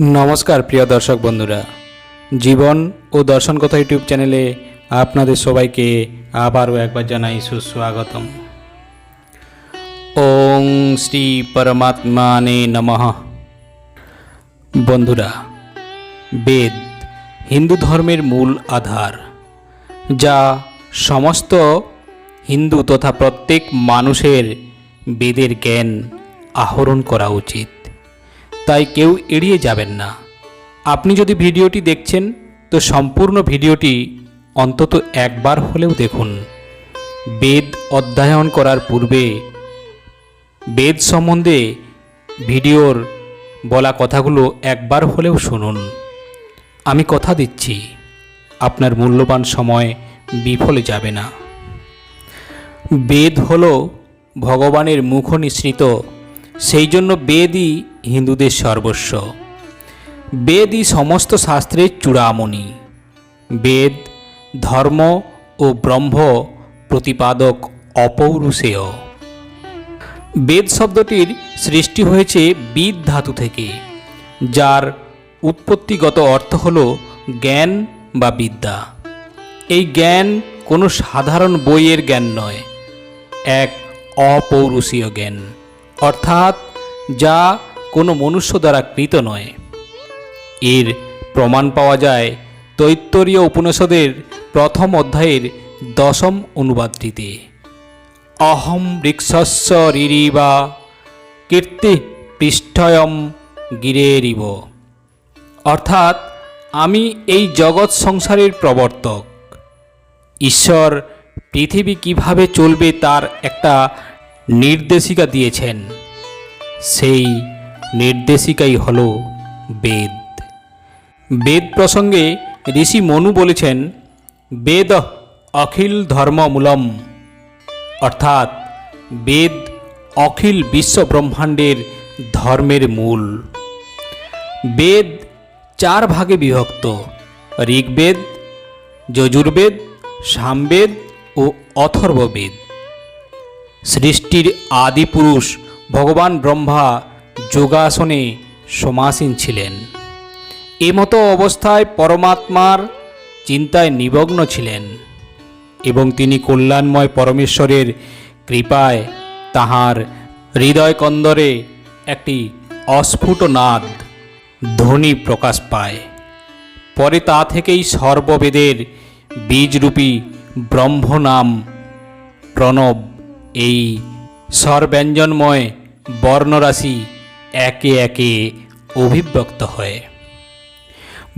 নমস্কার, প্রিয় দর্শক বন্ধুরা। জীবন ও দর্শন কথা ইউটিউব চ্যানেলে আপনাদের সবাইকে আবারও একবার জানাই সুস্বাগতম। ওং শ্রী পরমাত্মানে নমঃ। বন্ধুরা, বেদ হিন্দু ধর্মের মূল আধার, যা সমস্ত হিন্দু তথা প্রত্যেক মানুষের বেদের জ্ঞান আহরণ করা উচিত। তাই কেউ এড়িয়ে যাবেন না। আপনি যদি ভিডিওটি দেখছেন, তো সম্পূর্ণ ভিডিওটি অন্তত একবার হলেও দেখুন। বেদ অধ্যয়ন করার পূর্বে বেদ সম্বন্ধে ভিডিওর বলা কথাগুলো একবার হলেও শুনুন। আমি কথা দিচ্ছি, আপনার মূল্যবান সময় বিফলে যাবে না। বেদ হল ভগবানের মুখ নিঃসৃত সেই জন্য বেদই হিন্দুদের সর্বস্ব। বেদই সমস্ত শাস্ত্রের চূড়ামণি। বেদ, ধর্ম ও ব্রহ্ম প্রতিপাদক অপৌরুষেয়। বেদ শব্দটির সৃষ্টি হয়েছে বিদ ধাতু থেকে, যার উৎপত্তিগত অর্থ হল জ্ঞান বা বিদ্যা। এই জ্ঞান কোনো সাধারণ বইয়ের জ্ঞান নয়, এক অপৌরুষীয় জ্ঞান, অর্থাৎ যা কোনো মনুষ্য দ্বারা কৃত নয়। এর প্রমাণ পাওয়া যায় তৈত্তরীয় উপনিষদের প্রথম অধ্যায়ের দশম অনুবাদটিতে। অহম বৃক্ষস্য রিরিবা কীর্তি পৃষ্ঠয়ম গিরেরিব অর্থাৎ আমি এই জগৎ সংসারের প্রবর্তক। ঈশ্বর পৃথিবী কীভাবে চলবে তার একটা নির্দেশিকা দিয়েছেন। সেই নির্দেশিকাই হল বেদ। বেদ প্রসঙ্গে ঋষি মনু বলেছেন, বেদ অখিল ধর্মমূলম। অর্থাৎ, বেদ অখিল বিশ্ব ব্রহ্মাণ্ডের ধর্মের মূল। বেদ চার ভাগে বিভক্ত, ঋগ্বেদ, যজুর্বেদ, সামবেদ ও অথর্ববেদ। সৃষ্টির আদি পুরুষ ভগবান ব্রহ্মা যোগাসনে সমাসীন ছিলেন। এমতো অবস্থায় পরমাত্মার চিন্তায় নিমগ্ন ছিলেন এবং তিনি কল্যাণময় পরমেশ্বরের কৃপায় তাহার হৃদয় কন্দরে একটি অস্ফুট নাদ ধ্বনি প্রকাশ পায়। পরে তা থেকেই সর্ববেদের বীজরূপী ব্রহ্ম নাম প্রণব, এই স্বরব্যঞ্জনময় বর্ণরাশি একে একে অভিব্যক্ত হয়।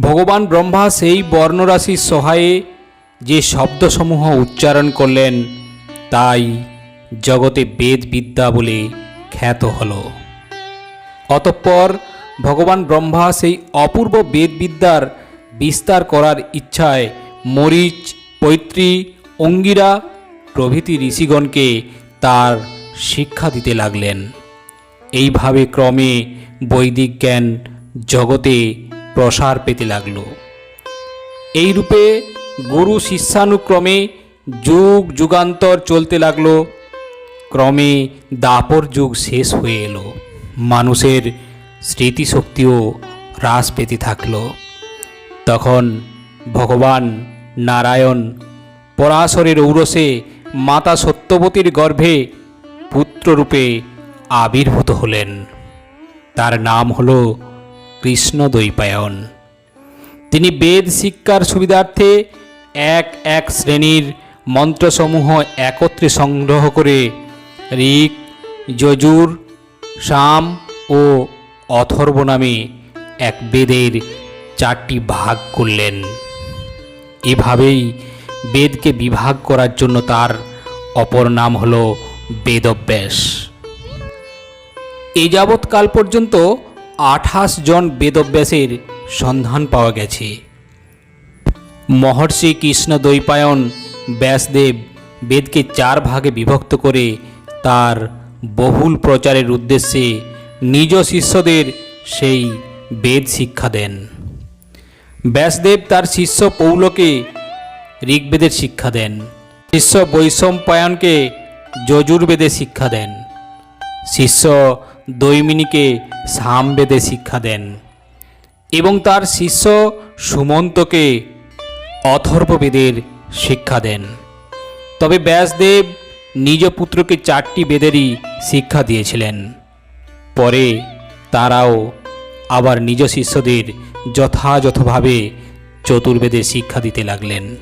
ভগবান ব্রহ্মা সেই বর্ণরাশির সহায়ে যে শব্দসমূহ উচ্চারণ করলেন, তাই জগতে বেদ বিদ্যা বলে খ্যাত হল। অতঃপর ভগবান ব্রহ্মা সেই অপূর্ব বেদবিদ্যার বিস্তার করার ইচ্ছায় মরিচ, পৈত্রী, অঙ্গিরা প্রভৃতি ঋষিগণকে তার শিক্ষা দিতে লাগলেন। এইভাবে ক্রমে বৈদিক জ্ঞান জগতে প্রসার পেতে লাগল। এই রূপে গুরু শিষ্যানুক্রমে যুগ যুগান্তর চলতে লাগল। ক্রমে দাপর যুগ শেষ হয়ে এলো। মানুষের স্মৃতিশক্তিও হ্রাস পেতে থাকল। তখন ভগবান নারায়ণ পরাশরের ঔরসে মাতা সত্যবতীর গর্ভে পুত্ররূপে আবির্ভূত হলেন। তার নাম হল কৃষ্ণ দৈপায়ন তিনি বেদ শিক্ষার সুবিধার্থে এক এক শ্রেণির মন্ত্রসমূহ একত্রে সংগ্রহ করে ঋক, যজুর শাম ও অথর্ব নামে এক বেদের চারটি ভাগ করলেন। এভাবেই বেদকে বিভাগ করার জন্য তার অপর নাম হল বেদব্যাস। এই যাবৎকাল পর্যন্ত আঠাশ জন বেদব্যাসের সন্ধান পাওয়া গেছে। মহর্ষি কৃষ্ণ দৈপায়ন ব্যাসদেব বেদকে চার ভাগে বিভক্ত করে তার বহুল প্রচারের উদ্দেশ্যে নিজ শিষ্যদের সেই বেদ শিক্ষা দেন। ব্যাসদেব তার শিষ্য পৌলকে ঋগ্বেদের শিক্ষা দেন। শিষ্য বৈষম্পায়নকে যজুর্বেদে শিক্ষা দেন। শিষ্য দৈমিনীকে সামবেদে শিক্ষা দেন এবং তার শিষ্য সুমন্তকে অথর্ববেদের শিক্ষা দেন। তবে ব্যাসদেব নিজ পুত্রকে চারটি বেদেরই শিক্ষা দিয়েছিলেন। পরে তারাও আবার নিজ শিষ্যদের যথাযথভাবে চতুর্বেদের শিক্ষা দিতে লাগলেন।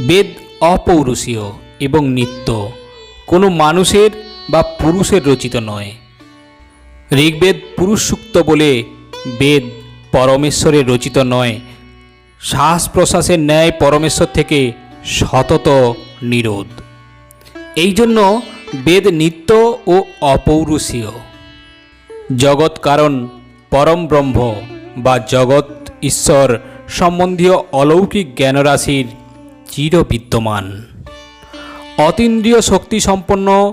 বেদ অপৌরুষীয় এবং নিত্য। কোনো মানুষের বা পুরুষের রচিত নয়। ঋগ্বেদ পুরুষ সূক্ত বলে বেদ পরমেশ্বরের রচিত নয়। শ্বাস প্রশ্বাসের ন্যায় পরমেশ্বর থেকে সতত নিরোধ। এই জন্য বেদ নিত্য ও অপৌরুষীয়। জগৎ কারণ পরম ব্রহ্ম বা জগৎ ঈশ্বর সম্বন্ধীয় অলৌকিক জ্ঞানরাশির চির বিদ্যমান অতীন্দ্রিয় শক্তি সম্পন্ন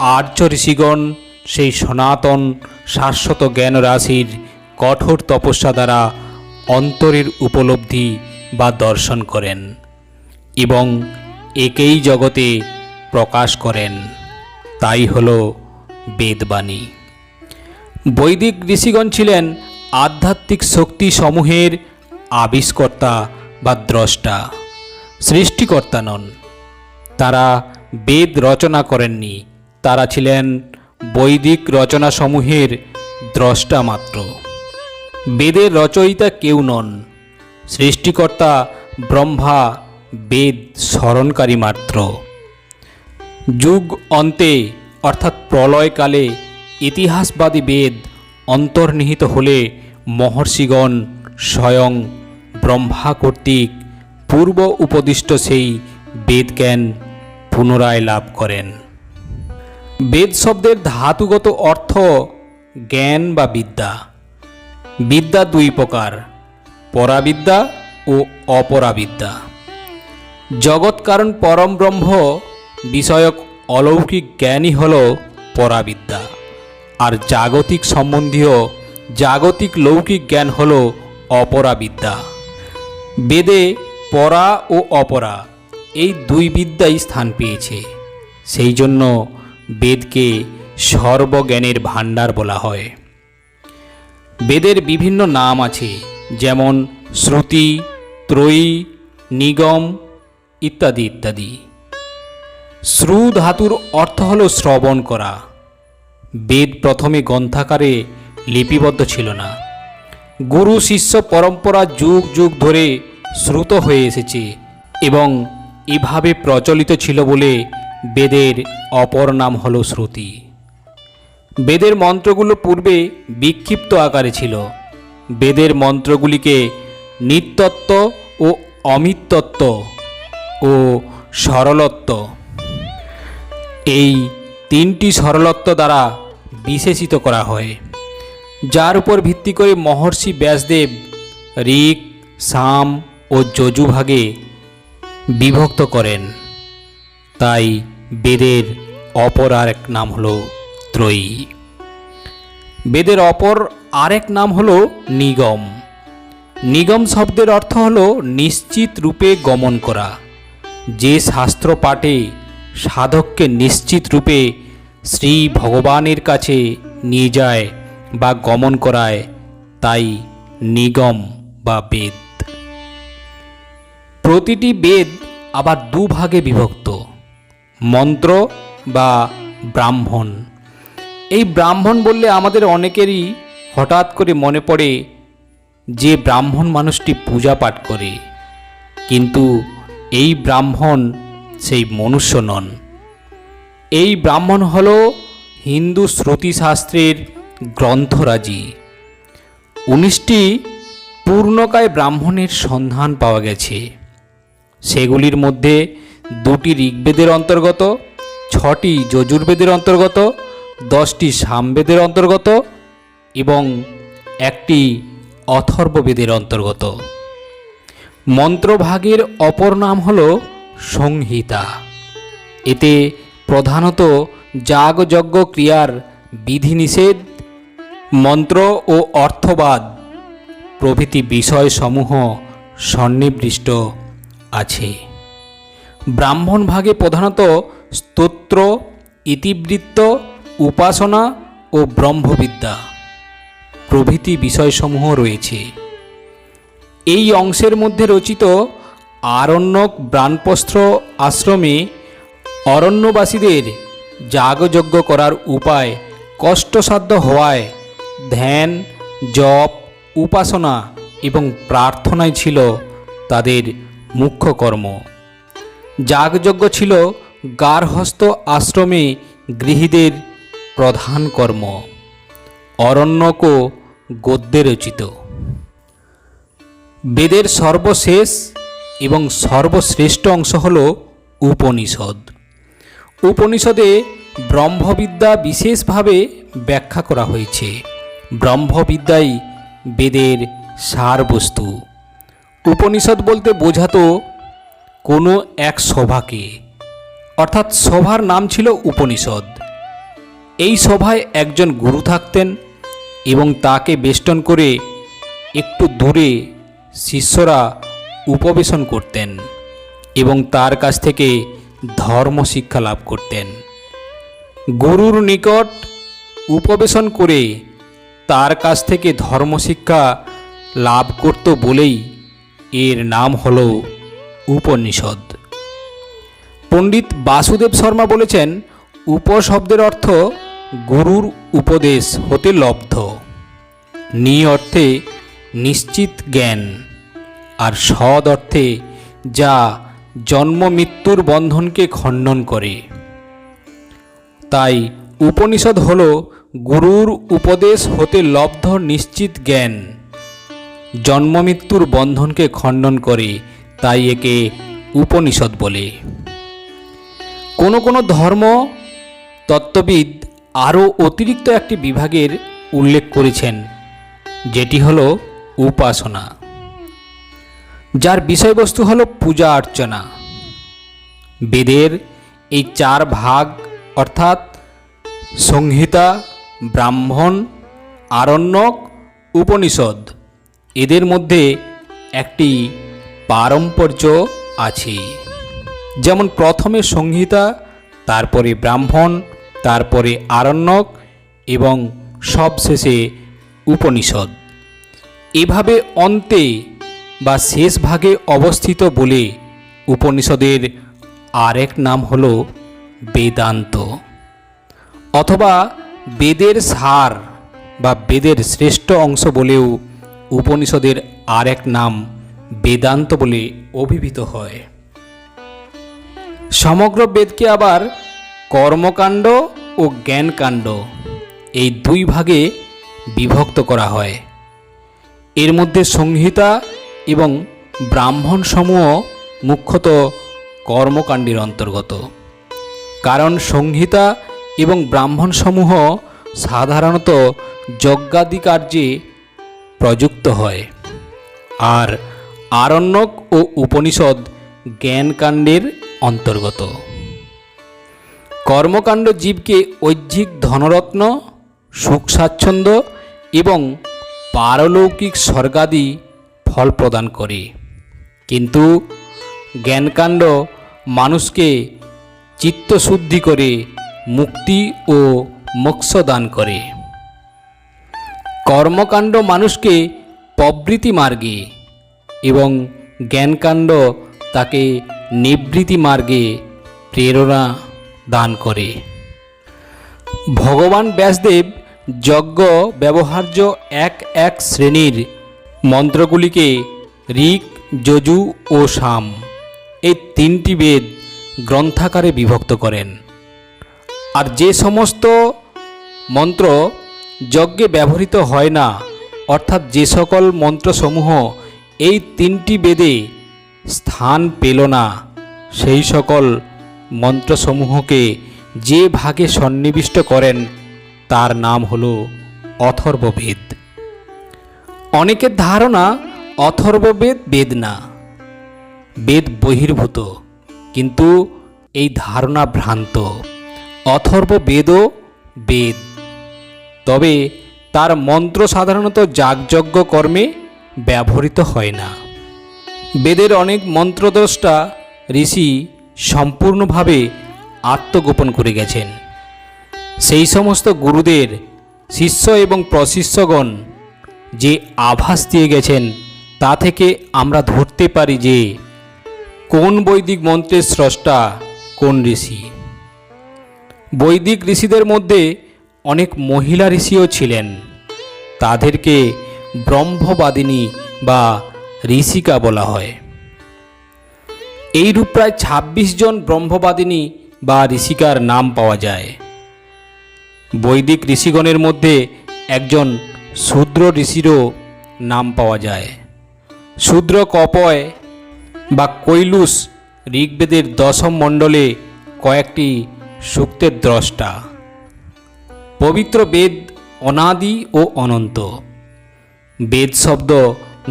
আর্য ঋষিগণ, সেই সনাতন শাশ্বত জ্ঞান রাশির কঠোর তপস্যা দ্বারা অন্তরের উপলব্ধি বা দর্শন করেন এবং একেই জগতে প্রকাশ করেন। তাই হল বেদবাণী। বৈদিক ঋষিগণ ছিলেন আধ্যাত্মিক শক্তি সমূহের আবিষ্কর্তা বা দ্রষ্টা, সৃষ্টিকর্তা নন। তারা বেদ রচনা করেননি তারা ছিলেন বৈদিক রচনাসমূহের দ্রষ্টা মাত্র। বেদের রচয়িতা কেউ নন। সৃষ্টিকর্তা ব্রহ্মা বেদ স্মরণকারী মাত্র। যুগ অন্তে, অর্থাৎ প্রলয়কালে, ইতিহাসবাদী বেদ অন্তর্নিহিত হলে মহর্ষিগণ স্বয়ং ব্রহ্মা কর্তৃক পূর্ব উপদিষ্ট সেই বেদজ্ঞান পুনরায় লাভ করেন। বেদ শব্দের ধাতুগত অর্থ জ্ঞান বা বিদ্যা। বিদ্যা দুই প্রকার, পরাবিদ্যা ও অপরাবিদ্যা। জগৎ কারণ পরম ব্রহ্ম, বিষয়ক অলৌকিক জ্ঞানই হল পরাবিদ্যা। আর জাগতিক সম্বন্ধীয় জাগতিক লৌকিক জ্ঞান হল অপরাবিদ্যা। বেদে পরা ও অপরা এই দুই বিদ্যাই স্থান পেয়েছে। সেই জন্য বেদকে সর্বজ্ঞানের ভাণ্ডার বলা হয়। বেদের বিভিন্ন নাম আছে, যেমন শ্রুতি, ত্রয়ী, নিগম ইত্যাদি ইত্যাদি। শ্রু ধাতুর অর্থ হল শ্রবণ করা। বেদ প্রথমে গ্রন্থাকারে লিপিবদ্ধ ছিল না। গুরু শিষ্য পরম্পরা যুগ যুগ ধরে শ্রুত হয়ে এসেছে এবং এভাবে প্রচলিত ছিল বলে বেদের অপর নাম হল শ্রুতি। বেদের মন্ত্রগুলো পূর্বে বিক্ষিপ্ত আকারে ছিল। বেদের মন্ত্রগুলিকে নিত্যত্ব ও অমিতত্ব ও সরলত্ব। এই তিনটি সরলত্ব দ্বারা বিশেষিত করা হয়। যার উপর ভিত্তি করে মহর্ষি ব্যাসদেব, ঋক, সাম ও যজুভাগে বিভক্ত করেন। তাই বেদের অপর আরেক নাম হল ত্রয়ী। বেদের অপর আরেক নাম হল নিগম। নিগম শব্দের অর্থ হল নিশ্চিত রূপে গমন করা। যে শাস্ত্র পাঠে সাধককে নিশ্চিত রূপে শ্রী ভগবানের কাছে নিয়ে যায় বা গমন করায়, তাই নিগম বা বেদ। প্রতিটি বেদ আবার দুভাগে বিভক্ত। মন্ত্র বা ব্রাহ্মণ। এই ব্রাহ্মণ বললে আমাদের অনেকেরই হঠাৎ করে মনে পড়ে যে ব্রাহ্মণ মানুষটি পূজা পাঠ করে। কিন্তু এই ব্রাহ্মণ সেই মনুষ্য নন। এই ব্রাহ্মণ হল হিন্দু শ্রুতিশাস্ত্রের গ্রন্থরাজি। উনিশটি পূর্ণকায় ব্রাহ্মণের সন্ধান পাওয়া গেছে। সেগুলির মধ্যে দুটি ঋগ্বেদের অন্তর্গত, ছটি যজুর্বেদের অন্তর্গত, দশটি সামবেদের অন্তর্গত এবং একটি অথর্ববেদের অন্তর্গত। মন্ত্রভাগের অপর নাম হল সংহিতা। এতে প্রধানত যাগযজ্ঞ ক্রিয়ার বিধিনিষেধ, মন্ত্র ও অর্থবাদ প্রভৃতি বিষয়সমূহ সন্নিবৃষ্ট। আছে। ব্রাহ্মণ ভাগে প্রধানত স্তোত্র, ইতিবৃত্ত, উপাসনা ও ব্রহ্মবিদ্যা প্রভৃতি বিষয়সমূহ রয়েছে। এই অংশের মধ্যে রচিত আরণ্যক ব্রাণপস্ত্র আশ্রমে অরণ্যবাসীদের যাগযজ্ঞ করার উপায় কষ্টসাধ্য হওয়ায় ধ্যান, জপ, উপাসনা এবং প্রার্থনাই ছিল তাদের মুখ্য কর্ম। যাগযজ্ঞ ছিল গার্হস্থ আশ্রমে গৃহীদের প্রধান কর্ম। অরণ্যকও গদ্যে রচিত। বেদের সর্বশেষ এবং সর্বশ্রেষ্ঠ অংশ হল উপনিষদ। উপনিষদে ব্রহ্মবিদ্যা বিশেষভাবে ব্যাখ্যা করা হয়েছে। ব্রহ্মবিদ্যাই বেদের সারবস্তু। উপনিষদ বলতে বোঝাতো কোনো এক সভাকে। অর্থাৎ সভার নাম ছিল উপনিষদ। এই সভায় একজন গুরু থাকতেন এবং তাকে বেষ্টন করে একটু দূরে শিষ্যরা উপবেশন করতেন এবং তার কাছ থেকে ধর্ম শিক্ষা লাভ করতেন। গুরুর নিকট উপবেশন করে তার কাছ থেকে ধর্মশিক্ষা লাভ করত বলেই এর নাম হল উপনিষদ। পণ্ডিত বাসুদেব শর্মা বলেছেন, উপশব্দের অর্থ গুরুর উপদেশ হতে লব্ধ। নি অর্থে নিশ্চিত জ্ঞান, আর সদ অর্থে যা জন্ম মৃত্যুর বন্ধনকে খণ্ডন করে। তাই উপনিষদ হল গুরুর উপদেশ হতে লব্ধ নিশ্চিত জ্ঞান। জন্ম মৃত্যুর বন্ধনকে খণ্ডন করে তাই একে উপনিষদ বলে। কোনো কোনো ধর্ম তত্ত্ববিদ আরও অতিরিক্ত একটি বিভাগের উল্লেখ করেছেন, যেটি হল উপাসনা, যার বিষয়বস্তু হল পূজা অর্চনা। বেদের এই চার ভাগ, অর্থাৎ সংহিতা, ব্রাহ্মণ, আরণ্যক, উপনিষদ এদের মধ্যে একটি পারম্পর্য আছে। যেমন প্রথমে সংহিতা, তারপরে ব্রাহ্মণ, তারপরে আরণ্যক এবং সবশেষে উপনিষদ। এভাবে অন্তে বা শেষ ভাগে অবস্থিত বলে উপনিষদের আরেক নাম হল বেদান্ত। অথবা বেদের সার বা বেদের শ্রেষ্ঠ অংশ বলেও উপনিষদের আরেক নাম বেদান্ত বলে অভিহিত হয়। সমগ্র বেদকে আবার কর্মকাণ্ড ও জ্ঞানকাণ্ড এই দুই ভাগে বিভক্ত করা হয়। এর মধ্যে সংহিতা এবং ব্রাহ্মণ সমূহ মুখ্যত কর্মকাণ্ডের অন্তর্গত। কারণ সংহিতা এবং ব্রাহ্মণ সমূহ সাধারণত যজ্ঞাদি কার্যে প্রযুক্ত হয়। আর আরণ্যক ও উপনিষদ জ্ঞানকাণ্ডের অন্তর্গত। কর্মকাণ্ড জীবকে ঐহ্যিক ধনরত্ন সুখ স্বাচ্ছন্দ্য এবং পারলৌকিক স্বর্গাদি ফল প্রদান করে। কিন্তু জ্ঞানকাণ্ড মানুষকে চিত্তশুদ্ধি করে, মুক্তি ও মোক্ষ দান করে। কর্মকাণ্ড মানুষকে প্রবৃত্তি মার্গে এবং জ্ঞানকাণ্ড তাকে নিবৃত্তি মার্গে প্রেরণা দান করে। ভগবান ব্যাসদেব যজ্ঞ ব্যবহার্য এক এক শ্রেণির মন্ত্রগুলিকে ঋক, যজু ও সাম এই তিনটি বেদ গ্রন্থাকারে বিভক্ত করেন। আর যে সমস্ত মন্ত্র যজ্ঞে ব্যবহৃত হয় না। অর্থাৎ যে সকল মন্ত্রসমূহ এই তিনটি বেদে স্থান পেল না, সেই সকল মন্ত্রসমূহকে যে ভাগে সন্নিবিষ্ট করেন, তার নাম হল অথর্ববেদ। অনেকের ধারণা অথর্ববেদ বেদ না, বেদ বহির্ভূত, কিন্তু এই ধারণা ভ্রান্ত। অথর্ব বেদও বেদ। তবে তার মন্ত্র সাধারণত যাগযজ্ঞ কর্মে ব্যবহৃত হয় না। বেদের অনেক মন্ত্রদ্রষ্টা ঋষি সম্পূর্ণভাবে আত্মগোপন করে গেছেন। সেই সমস্ত গুরুদের শিষ্য এবং প্রশিষ্যগণ যে আভাস দিয়ে গেছেন, তা থেকে আমরা ধরতে পারি যে কোন বৈদিক মন্ত্রের স্রষ্টা কোন ঋষি। বৈদিক ঋষিদের মধ্যে অনেক মহিলা ঋষিও ছিলেন। তাদেরকে ব্রহ্মবাদিনী বা ঋষিকা বলা হয়। এইরূপ প্রায় ২৬ জন ব্রহ্মবাদিনী বা ঋষিকার নাম পাওয়া যায়। বৈদিক ঋষিগণের মধ্যে একজন শূদ্র ঋষিরও নাম পাওয়া যায়। শূদ্র কপয় বা কৈলুস ঋগ্বেদের দশম মণ্ডলে কয়েকটি সূক্তের দ্রষ্টা। পবিত্র বেদ অনাদি ও অনন্ত। বেদ শব্দ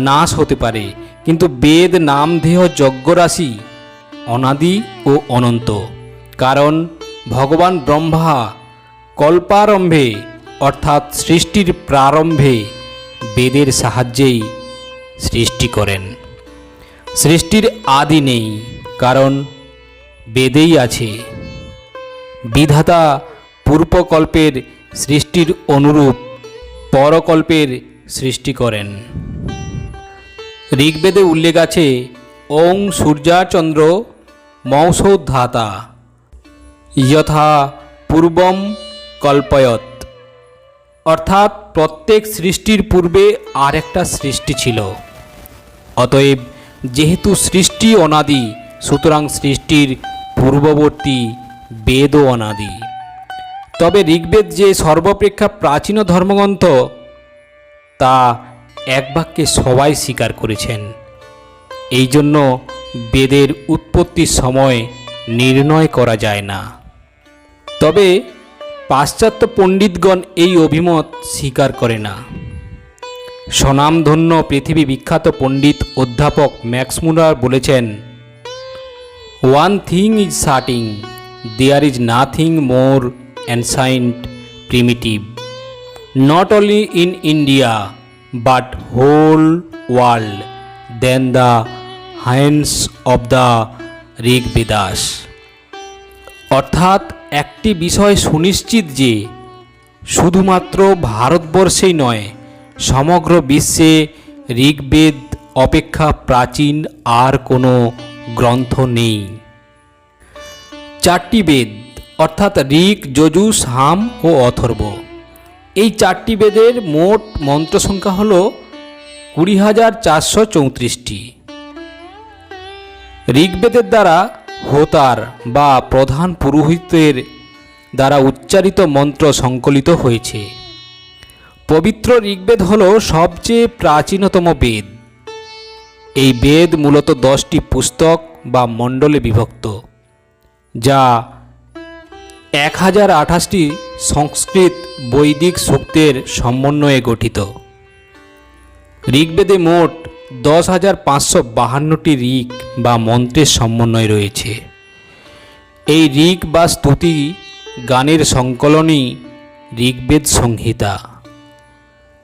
নাশ হতে পারে, কিন্তু বেদ নামধেয় যজ্ঞরাশি অনাদি ও অনন্ত। কারণ ভগবান ব্রহ্মা কল্পারম্ভে, অর্থাৎ সৃষ্টির প্রারম্ভে, বেদের সাহায্যেই সৃষ্টি করেন। সৃষ্টির আদি নেই, কারণ বেদেই আছে। বিধাতা পূর্বকল্পের সৃষ্টির অনুরূপ পরকল্পের সৃষ্টি করেন। ঋগ্বেদে উল্লেখ আছে, ওং সূর্যাচন্দ্র মৌসৌধাতা যথা পূর্বম কল্পয়ত। অর্থাৎ প্রত্যেক সৃষ্টির পূর্বে আর একটা সৃষ্টি ছিল। অতএব যেহেতু সৃষ্টি অনাদি, সুতরাং সৃষ্টির পূর্ববর্তী বেদও অনাদি। তবে ঋগ্বেদ যে সর্বাপেক্ষা প্রাচীন ধর্মগ্রন্থ, তা এক বাক্যে সবাই স্বীকার করেছেন। এই জন্য বেদের উৎপত্তির সময় নির্ণয় করা যায় না। তবে পাশ্চাত্য পণ্ডিতগণ এই অভিমত স্বীকার করে না। স্বনামধন্য পৃথিবী বিখ্যাত পণ্ডিত অধ্যাপক ম্যাক্সমুলার বলেছেন one thing is certain there is nothing more ancient primitive not only in India, but whole world, than the hands of the Rig Vedas অর্থাৎ একটি বিষয় সুনিশ্চিত যে, শুধুমাত্র ভারতবর্ষেই নয়, সমগ্র বিশ্বে ঋগ্বেদ অপেক্ষা প্রাচীন আর কোনো গ্রন্থ নেই। চারটি বেদ অর্থাৎ ঋক, যজু, সাম ও অথর্ব। এই চারটি বেদের মোট মন্ত্র সংখ্যা হল কুড়ি হাজার চারশো চৌত্রিশটি। ঋগ্বেদের দ্বারা হোতার বা প্রধান পুরোহিতের দ্বারা উচ্চারিত মন্ত্র সংকলিত হয়েছে। পবিত্র ঋগ্বেদ হল সবচেয়ে প্রাচীনতম বেদ। এই বেদ মূলত দশটি পুস্তক বা মণ্ডলে বিভক্ত, যা এক হাজার আঠাশটি সংস্কৃত বৈদিক সূক্তের সমন্বয়ে গঠিত। ঋগ্বেদে মোট দশ হাজার পাঁচশো বাহান্নটি ঋক বা মন্ত্রের সমন্বয় রয়েছে। এই ঋক বা স্তুতি গানের সংকলনই ঋগ্বেদ সংহিতা।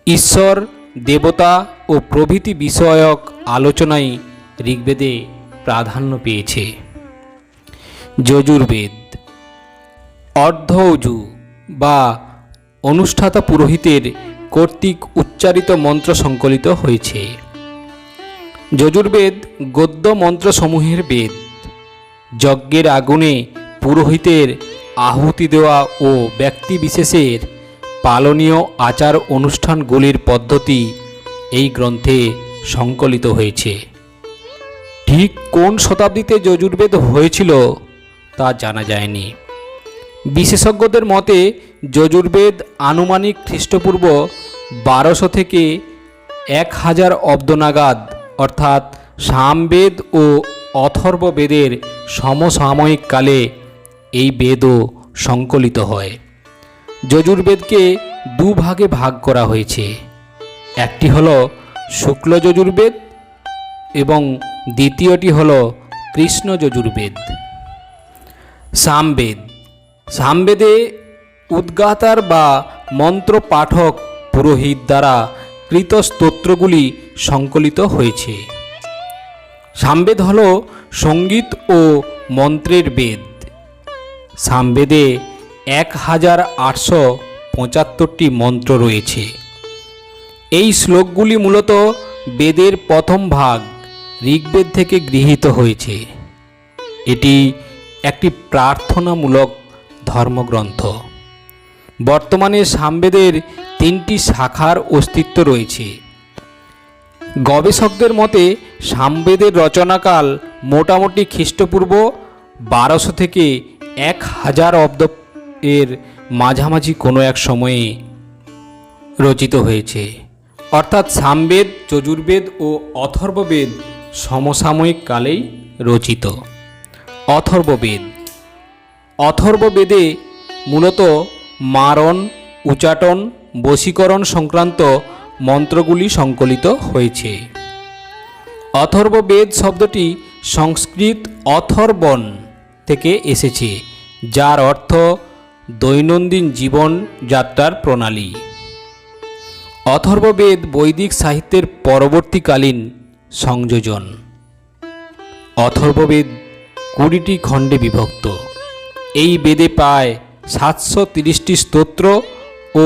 ঈশ্বর, দেবতা ও প্রভৃতি বিষয়ক আলোচনাই ঋগ্বেদে প্রাধান্য পেয়েছে। যজুর্বেদ। অর্ধৌজু বা অনুষ্ঠাতা পুরোহিতের কর্তৃক উচ্চারিত মন্ত্র সংকলিত হয়েছে। যজুর্বেদ গদ্য মন্ত্রসমূহের বেদ। যজ্ঞের আগুনে পুরোহিতের আহুতি দেওয়া ও ব্যক্তিবিশেষের পালনীয় আচার অনুষ্ঠানগুলির পদ্ধতি এই গ্রন্থে সংকলিত হয়েছে। ঠিক কোন শতাব্দীতে যজুর্বেদ হয়েছিল তা জানা যায়নি। বিশেষজ্ঞদের মতে, যজুর্বেদ আনুমানিক খ্রিস্টপূর্ব বারোশো থেকে এক হাজার অব্দ নাগাদ অর্থাৎ সামবেদ ও অথর্ব বেদের সমসাময়িক কালে এই বেদও সংকলিত হয়। যজুর্বেদকে দুভাগে ভাগ করা হয়েছে। একটি হল শুক্ল যজুর্বেদ এবং দ্বিতীয়টি হল কৃষ্ণ যজুর্বেদ। সামবেদ সামবেদে উদ্গাতার বা মন্ত্র পাঠক পুরোহিত দ্বারা কৃত স্তোত্রগুলি সংকলিত হয়েছে। সামবেদ হল সংগীত ও মন্ত্রের বেদ। সামবেদে এক হাজার আটশো পঁচাত্তরটি মন্ত্র রয়েছে। এই শ্লোকগুলি মূলত বেদের প্রথম ভাগ ঋগ্বেদ থেকে গৃহীত হয়েছে। এটি একটি প্রার্থনামূলক ধর্মগ্রন্থ। বর্তমানে সামবেদের তিনটি শাখার অস্তিত্ব রয়েছে। গবেষকদের মতে, সামবেদের রচনাকাল মোটামুটি খ্রিস্টপূর্ব বারোশো থেকে এক হাজার অব্দ এর মাঝামাঝি কোনো এক সময়ে রচিত হয়েছে। অর্থাৎ সামবেদ যজুর্বেদ ও অথর্ববেদ সমসাময়িক কালেই রচিত। অথর্ববেদ অথর্ববেদে মূলত মারণ, উচাটন, বশীকরণ সংক্রান্ত মন্ত্রগুলি সংকলিত হয়েছে। অথর্ববেদ শব্দটি সংস্কৃত অথর্বণ থেকে এসেছে, যার অর্থ দৈনন্দিন জীবন যাত্রার প্রণালী। অথর্ববেদ বৈদিক সাহিত্যের পরবর্তীকালীন সংযোজন। অথর্ববেদ কুড়িটি খণ্ডে বিভক্ত। এই বেদে প্রায় সাতশো তিরিশটি স্তোত্র ও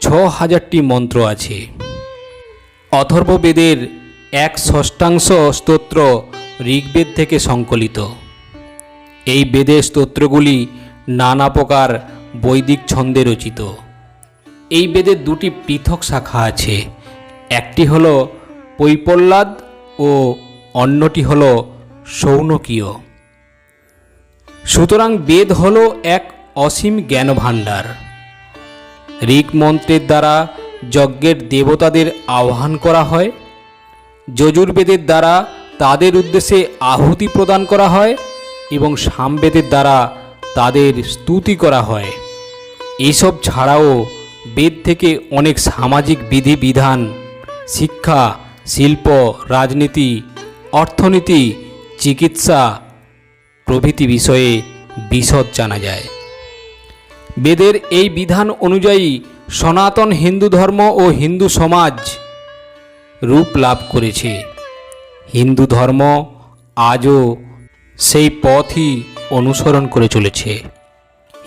ছ হাজারটি মন্ত্র আছে। অথর্ববেদের এক ষষ্ঠাংশ স্তোত্র ঋগ্বেদ থেকে সংকলিত। এই বেদের স্তোত্রগুলি নানা প্রকার বৈদিক ছন্দে রচিত। এই বেদের দুটি পৃথক শাখা আছে। একটি হল পৈপল্লাদ ও অন্যটি হল সৌনকীয়। সুতরাং বেদ হল এক অসীম জ্ঞান ভাণ্ডার ঋক মন্ত্রের দ্বারা যজ্ঞের দেবতাদের আহ্বান করা হয়। যজুর্বেদের দ্বারা তাদের উদ্দেশ্যে আহুতি প্রদান করা হয় এবং সামবেদের দ্বারা তাদের স্তুতি করা হয়। এইসব ছাড়াও বেদ থেকে অনেক সামাজিক বিধিবিধান শিক্ষা, শিল্প, রাজনীতি, অর্থনীতি, চিকিৎসা প্রভৃতি বিষয়ে বিশদ জানা যায়। বেদের এই বিধান অনুযায়ী সনাতন হিন্দু ধর্ম ও হিন্দু সমাজ রূপ লাভ করেছে। হিন্দু ধর্ম আজও সেই পথই অনুসরণ করে চলেছে।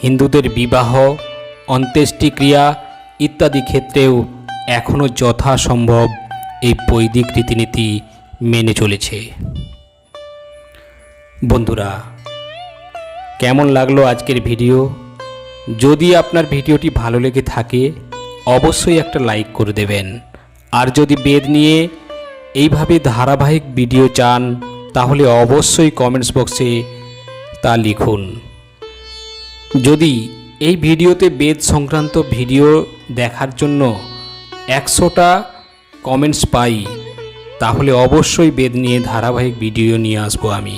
হিন্দুদের বিবাহ, অন্ত্যেষ্টিক্রিয়া ইত্যাদি ক্ষেত্রেও এখনও যথাসম্ভব এই বৈদিক রীতিনীতি মেনে চলেছে। বন্ধুরা, কেমন লাগল আজকের ভিডিও? যদি আপনার ভিডিওটি ভালো লেগে থাকে, অবশ্যই একটা লাইক করে দেবেন। আর যদি বেদ নিয়ে এইভাবে ধারাবাহিক ভিডিও চান, তাহলে অবশ্যই কমেন্টস বক্সে তা লিখুন। যদি এই ভিডিওতে বেদ সংক্রান্ত ভিডিও দেখার জন্য একশোটা কমেন্টস পাই, তাহলে অবশ্যই বেদ নিয়ে ধারাবাহিক ভিডিও নিয়ে আসব আমি।